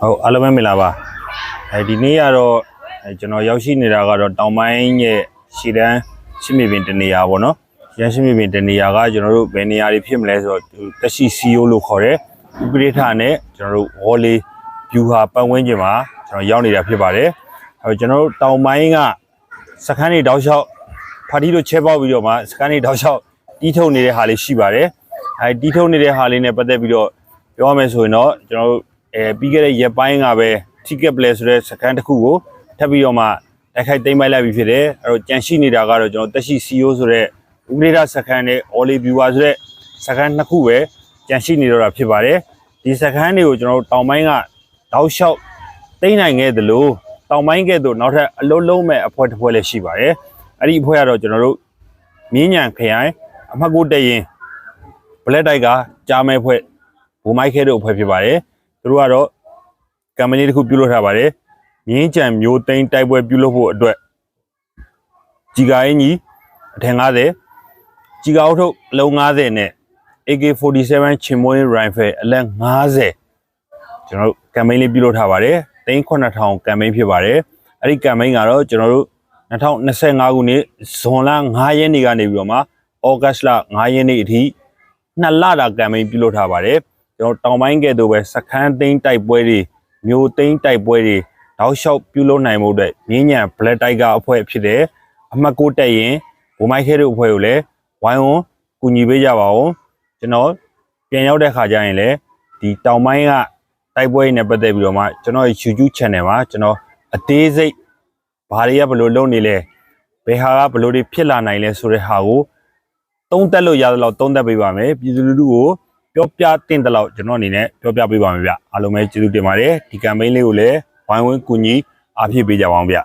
ဟုတ်အားလုံးပဲမင်္ဂလာပါအဲဒီနေ့ကတော့အဲကျွန်တော်ရောက်ရှိနေတာကတော့တောင်ပိုင်းရဲ့ရှီတန်းရှစ်မြေပြင်တနေရာပေါ့နော်ရန်ရှစ်မြေပြင်တနေရာကကျွန်တော်တို့ဘယ်နေရာတွေဖြစ်မလဲဆိုတော့တက်ရှိစီယိုလို့ခေါ်တယ်ဥပဒေထနဲ့ကျွန်တော်တို့ဝေါ်လေးဗျူဟာပတ်ဝန်းကျင်မှာကျွန်တော်ရောက်နေတာဖြစ်ပါတယ်အဲကျွန်တော်တို့တောင်ပိုင်းကစခန်းတွေတောက်လျှောက်ဖာတီတို့ချဲပေါက်ပြီးတော့မှစခန်းတွေတောက်လျှောက်တီးထုတ်နေတဲ့ဟာလေးရှိပါတယ်အဲတီးထုတ်နေတဲ့ဟာလေးနဲ့ပတ်သက်ပြီးတော့ပြောရမယ်ဆိုရင်တော့ကျွန်တော်တို့ အဲပြီးခဲ့တဲ့ရက်ပိုင်းကပဲ ticket play ဆိုတဲ့စကန်တစ်ခုကိုထပ်ပြီးတော့မှတိုက်ခိုက်သိမ်းပိုက်လိုက်ပြီဖြစ်တယ်အဲ့တော့ကြန့်ရှိနေတာကတော့ကျွန်တော်တက်ရှိ CEO ဆိုတဲ့ဥပဒေဒစကန်နဲ့ Oli Viewer ဆိုတဲ့စကန်နှစ်ခုပဲကြန့်ရှိနေတော့တာဖြစ်ပါတယ်ဒီစကန်တွေကိုကျွန်တော်တို့တောင်ပိုင်းကတောက်လျှောက်သိမ်းနိုင်ခဲ့သလိုတောင်ပိုင်းကဲ့သို့နောက်ထပ်အလုံးလုံးမဲ့အဖွဲ့တစ်ဖွဲ့လည်းရှိပါတယ်အဲ့ဒီအဖွဲ့ကတော့ကျွန်တော်တို့မြင်းညံခရိုင်အမှတ်ကိုတက်ရင် black တိုက်ကကြားမဲဖွဲ့ဘူမိုက်ခဲတို့အဖွဲ့ဖြစ်ပါတယ် သူတို့ကတော့ကမ္ပဏီတစ်ခုပြုလုပ်ထားပါတယ်မြင်းကြံမျိုးသိန်းတိုက်ပွဲပြုလုပ်ဖို့အတွက်ကြီးကာအင်ကြီးအထင်90ကြီးကာအုပ်ထုပ်အလုံး90နဲ့ AK47 ချင်မွေး rifle အလက်90ကျွန်တော်တို့ကမ်ပိန်းလေးပြုလုပ်ထားပါတယ်သိန်း9000ကမ်ပိန်းဖြစ်ပါတယ်အဲ့ဒီကမ်ပိန်းကတော့ကျွန်တော်တို့2025ခုနှစ်ဇွန်လ9ရက်နေ့ကနေပြီးတော့မှဩဂတ်လ9ရက်နေ့အထိနှစ်လတာကမ်ပိန်းပြုလုပ်ထားပါတယ် ကျွန်တော်တောင်ပိုင်းကဲ့သို့ပဲစခန်းသိမ်းတိုက်ပွဲတွေမျိုးသိမ်းတိုက်ပွဲတွေတောက်လျှောက်ပြုလုပ်နိုင်မှုအတွက်မြင်းညံ Black Tiger အဖွဲ့ဖြစ်တယ်အမှတ်ကိုတက်ရင်ဘုံမိုက်ခဲတို့အဖွဲ့ကိုလည်းဝိုင်းဝန်းကူညီပေးကြပါဦးကျွန်တော်ပြန်ရောက်တဲ့ခါကျရင်လည်းဒီတောင်ပိုင်းကတိုက်ပွဲတွေနဲ့ပတ်သက်ပြီးတော့မှကျွန်တော်ရဲ့ YouTube channel မှာကျွန်တော်အသေးစိတ်ဘာတွေကဘယ်လိုလုပ်နေလဲဘယ်ဟာကဘယ်လိုတွေဖြစ်လာနိုင်လဲဆိုတဲ့ဟာကိုသုံးသက်လို့ရသလောက်သုံးသက်ပေးပါမယ်ပြည်သူလူထုကို ပြောပြတင်တဲ့လောက်ကျွန်တော်အနေနဲ့ပြောပြပေးပါမယ်ဗျအားလုံးပဲကျေးဇူးတင်ပါတယ်ဒီကမ်ပိန်းလေးကိုလည်းဝိုင်းဝန်းကူညီအားဖြည့်ပေးကြပါအောင်ဗျ